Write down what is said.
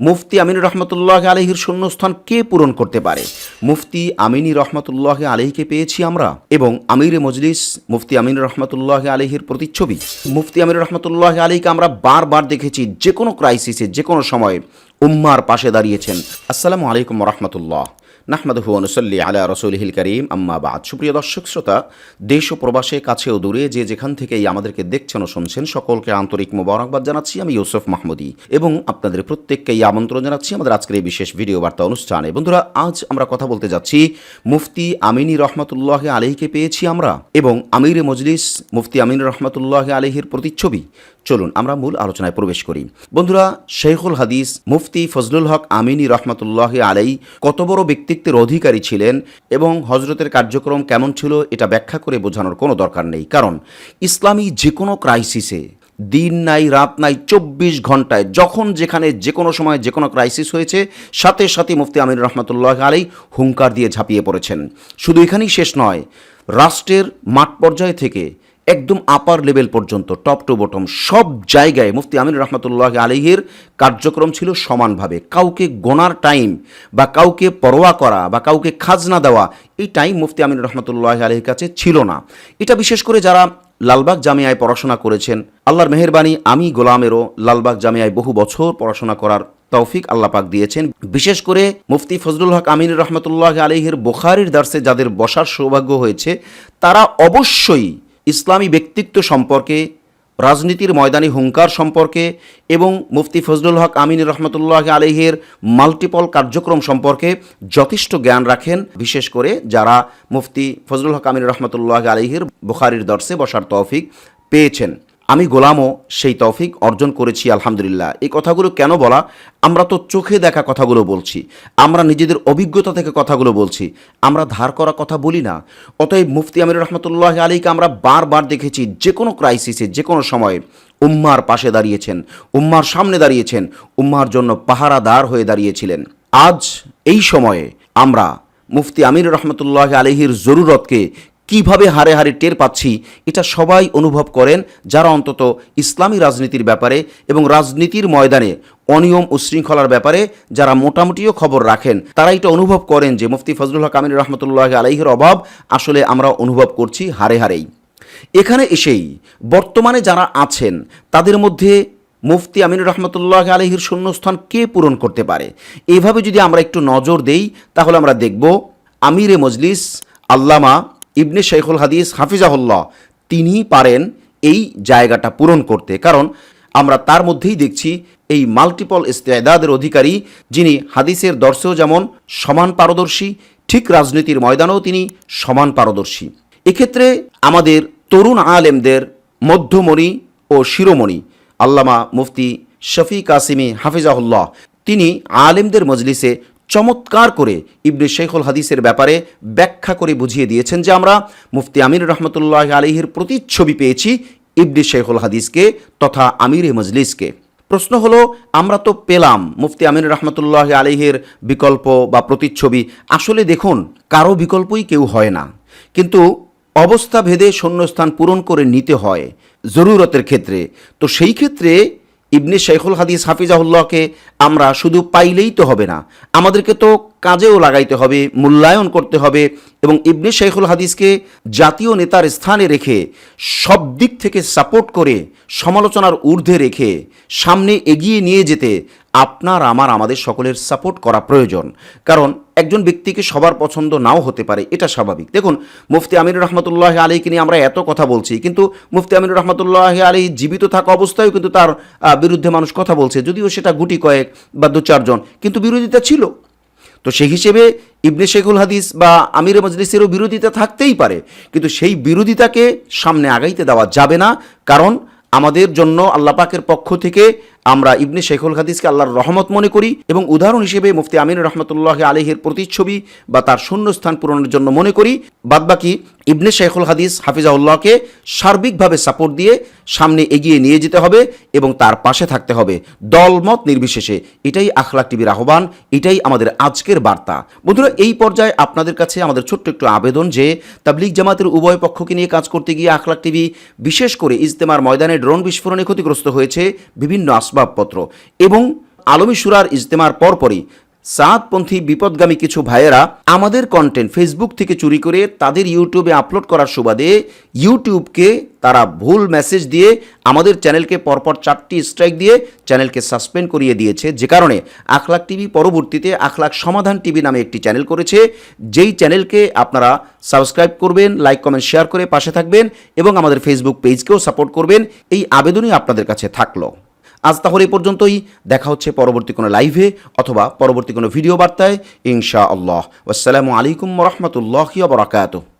মুফতি আমিন রহমতুল্লাহ আলহির শূন্যস্থান কে পূরণ করতে পারে? মুফতি আমিনী রহমতুল্লাহ আলহিকে পেয়েছি আমরা এবং আমির মজলিস মুফতি আমিন রহমতুল্লাহ আলহির প্রতিচ্ছবি। মুফতি আমির রহমতুল্লাহ আলীকে আমরা বারবার দেখেছি যে কোনো ক্রাইসিসে যে কোনো সময় উম্মার পাশে দাঁড়িয়েছেন। আসসালামু আলাইকুম রহমতুল্লাহ। নাহমাদহু অনুসল্লি আলা রসুলহিল করিম, আম্মা বাদ। সুপ্রিয় দর্শক, শ্রোতা, দেশ ও প্রবাসে, কাছে ও দূরে যে যেখান থেকেই আমাদেরকে দেখছেন ও শুনছেন, সকলকে আন্তরিক মোবারকবাদ জানাচ্ছি। আমি ইউসুফ মাহমুদি এবং আপনাদের প্রত্যেককেই আমন্ত্রণ জানাচ্ছি আমাদের আজকের এই বিশেষ ভিডিও বার্তা অনুষ্ঠানে। বন্ধুরা, আজ আমরা কথা বলতে যাচ্ছি, মুফতি আমিনী রহমতুল্লাহ আলহিকে পেয়েছি আমরা এবং আমির মজলিস মুফতি আমিন রহমতুল্লাহ আলহির প্রতিচ্ছবি। চলুন, আমরা মূল আলোচনায় প্রবেশ করি। বন্ধুরা শেখুল হাদিস মুফতি ফজলুল হক আমিনী রহমতুল্লাহ আলাই কত বড় ব্যক্তিত্বের অধিকারী ছিলেন এবং হজরতের কার্যক্রম কেমন ছিল এটা ব্যাখ্যা করে বোঝানোর কোনো দরকার নেই। কারণ ইসলামী যে কোনো ক্রাইসিসে দিন নাই, রাত নাই, চব্বিশ ঘন্টায় যখন যেখানে যে কোনো সময় যে কোনো ক্রাইসিস হয়েছে, সাথে সাথে মুফতি আমিন রহমতুল্লাহ আলাই হুঙ্কার দিয়ে ঝাঁপিয়ে পড়েছেন। শুধু এখানেই শেষ নয়, রাষ্ট্রের মাঠ পর্যায় থেকে একদম আপার লেভেল পর্যন্ত টপ টু বটম সব জায়গায় মুফতি আমিন রহমতুল্লাহ আলিহের কার্যক্রম ছিল সমানভাবে। কাউকে গোনার টাইম বা কাউকে পরোয়া করা বা কাউকে খাজনা দেওয়া, এই টাইম মুফতি আমিন রহমতুল্লাহ আলির কাছে ছিল না। এটা বিশেষ করে যারা লালবাগ জামিয়ায় পড়াশোনা করেছেন, আল্লাহর মেহেরবানি, আমি গোলামেরও লালবাগ জামিয়ায় বহু বছর পড়াশোনা করার তৌফিক আল্লাপাক দিয়েছেন। বিশেষ করে মুফতি ফজলুল হক আমিন রহমতুল্লাহ আলিহের বোখারির দার্সে যাদের বসার সৌভাগ্য হয়েছে, তারা অবশ্যই ইসলামী ব্যক্তিত্ব সম্পর্কে, রাজনীতির ময়দানি হুঙ্কার সম্পর্কে এবং মুফতি ফজলুল হক আমিন রহমতুল্লাহ আলহের মাল্টিপল কার্যক্রম সম্পর্কে যথেষ্ট জ্ঞান রাখেন, বিশেষ করে যারা মুফতি ফজলুল হক আমিন রহমতুল্লাহ আলহির বুখারির দর্শে বসার তৌফিক পেয়েছেন। আমি গোলামও সেই তৌফিক অর্জন করেছি, আলহামদুলিল্লাহ। এই কথাগুলো কেন বলা? আমরা তো চোখে দেখা কথাগুলো বলছি। আমরা নিজেদের অভিজ্ঞতা থেকে কথাগুলো বলছি। আমরা ধার করা কথা বলি না। অতএব মুফতি আমির রহমতুল্লাহ আলীকে আমরা বারবার দেখেছি যে কোনো ক্রাইসিসে যে কোনো সময়ে উম্মার পাশে দাঁড়িয়েছেন, উম্মার সামনে দাঁড়িয়েছেন, উম্মার জন্য পাহারাদার হয়ে দাঁড়িয়েছিলেন। আজ এই সময়ে আমরা মুফতি আমির রহমতুল্লাহ আলহির জরুরতকে কীভাবে হারে হারে টের পাচ্ছি, এটা সবাই অনুভব করেন যারা অন্তত ইসলামী রাজনীতির ব্যাপারে এবং রাজনীতির ময়দানে অনিয়ম উশৃঙ্খলার ব্যাপারে যারা মোটামুটিও খবর রাখেন তারা এটা অনুভব করেন যে মুফতি ফজলুল হক আমিন রহমতুল্লাহ আলাইহির অভাব আসলে আমরা অনুভব করছি হারে হারেই এখানে এসেই বর্তমানে যারা আছেন, তাদের মধ্যে মুফতি আমিন রহমতুল্লাহ আলহির শূন্যস্থান কে পূরণ করতে পারে? এভাবে যদি আমরা একটু নজর দেই, তাহলে আমরা দেখব আমিরে মজলিস আল্লামা ইবনে শেখুল হাদিস হাফিজাহুল্লাহ তিনি পারেন এই জায়গাটা পূরণ করতে। কারণ আমরা তার মধ্যেই দেখছি এই মাল্টিপল ইস্তেদাদের অধিকারী, যিনি হাদিসের দর্শেও যেমন সমান পারদর্শী, ঠিক রাজনীতির ময়দানেও তিনি সমান পারদর্শী। এক্ষেত্রে আমাদের তরুণ আলেমদের মধ্যমণি ও শিরোমণি আল্লামা মুফতি শফি কাসিমি হাফিজাহুল্লাহ, তিনি আলেমদের মজলিসে চমৎকার করে ইবনে শেখুল হাদিসের ব্যাপারে ব্যাখ্যা করে বুঝিয়ে দিয়েছেন যে আমরা মুফতি আমির রহমতুল্লাহ আলিহির প্রতিচ্ছবি পেয়েছি ইবনে শেখুল হাদিসকে তথা আমির মজলিসকে। প্রশ্ন হলো, আমরা তো পেলাম মুফতি আমির রহমতুল্লাহ আলিহের বিকল্প বা প্রতিচ্ছবি। আসলে দেখুন, কারও বিকল্পই কেউ হয় না। কিন্তু অবস্থা ভেদে শূন্যস্থান পূরণ করে নিতে হয় জরুরতের ক্ষেত্রে। তো সেই ক্ষেত্রে ইবনে শেখুল হাদিস হাফিজাহুল্লাহকে আমরা শুধু পাইলেই তো হবে না, আমাদেরকে তো কাজেও লাগাইতে হবে, মূল্যায়ন করতে হবে এবং ইবনে শেখুল হাদিসকে জাতীয় নেতার স্থানে রেখে সব দিক থেকে সাপোর্ট করে সমালোচনার ঊর্ধ্বে রেখে সামনে এগিয়ে নিয়ে যেতে আপনার, আমার, আমাদের সকলের সাপোর্ট করা প্রয়োজন। কারণ একজন ব্যক্তিকে সবার পছন্দ নাও হতে পারে, এটা স্বাভাবিক। দেখুন, মুফতি আমির রহমতুল্লাহ আলীকে নিয়ে আমরা এত কথা বলছি, কিন্তু মুফতি আমির রহমতুল্লাহ আলী জীবিত থাকা অবস্থায়ও কিন্তু তার বিরুদ্ধে মানুষ কথা বলছে, যদিও সেটা গুটি কয়েক বা দু চারজন, কিন্তু বিরোধিতা ছিল। তো সেই হিসেবে ইবনে শেখুল হাদিস বা আমির মজলিসেরও বিরোধিতা থাকতেই পারে, কিন্তু সেই বিরোধিতাকে সামনে আগাইতে দেওয়া যাবে না, কারণ আমাদের জন্য আল্লাপাকের পক্ষ থেকে আমরা ইবনে শেখুল হাদিসকে আল্লাহর রহমত মনে করি এবং উদাহরণ হিসেবে মুফতি আমিন রহমতুল্লাহ আলহের প্রতিচ্ছবি বা তার শূন্যস্থান পূরণের জন্য মনে করি। বাদবাকি ইবনে শেখুল হাদিস হাফিজাউল্লাহকে সার্বিকভাবে সাপোর্ট দিয়ে সামনে এগিয়ে নিয়ে যেতে হবে এবং তার পাশে থাকতে হবে দলমত নির্বিশেষে। এটাই আখলাক টিভির আহ্বান, এটাই আমাদের আজকের বার্তা। বন্ধুরা, এই পর্যায়ে আপনাদের কাছে আমাদের ছোট্ট একটু আবেদন যে, তাবলিগ জামাতের উভয় পক্ষকে নিয়ে কাজ করতে গিয়ে আখলাক টিভি বিশেষ করে ইজতেমার ময়দানে ড্রোন বিস্ফোরণে ক্ষতিগ্রস্ত হয়েছে বিভিন্ন আসবাবপত্র এবং আলমী সুরার ইজতেমার পরপরই সাতপন্থী বিপদগামী কিছু ভাইয়েরা আমাদের কন্টেন্ট ফেসবুক থেকে চুরি করে তাদের ইউটিউবে আপলোড করার সুবাদে ইউটিউবকে তারা ভুল মেসেজ দিয়ে আমাদের চ্যানেলকে পরপর চারটি স্ট্রাইক দিয়ে চ্যানেলকে সাসপেন্ড করিয়ে দিয়েছে। যে কারণে আখলাক টিভি পরবর্তীতে আখলাক সমাধান টিভি নামে একটি চ্যানেল করেছে। যেই চ্যানেলকে আপনারা সাবস্ক্রাইব করবেন লাইক কমেন্ট শেয়ার করে পাশে থাকবেন এবং আমাদের ফেসবুক পেজকেও সাপোর্ট করবেন। এই আবেদনই আপনাদের কাছে থাকল। আজ তাহলে এই পর্যন্তই। দেখা হচ্ছে পরবর্তী কোনো লাইভে অথবা পরবর্তী কোনো ভিডিও বার্তায়। ইনশা আল্লাহ আসসালামু আলাইকুম রহমতুল্লাহ বরাকাতুহ।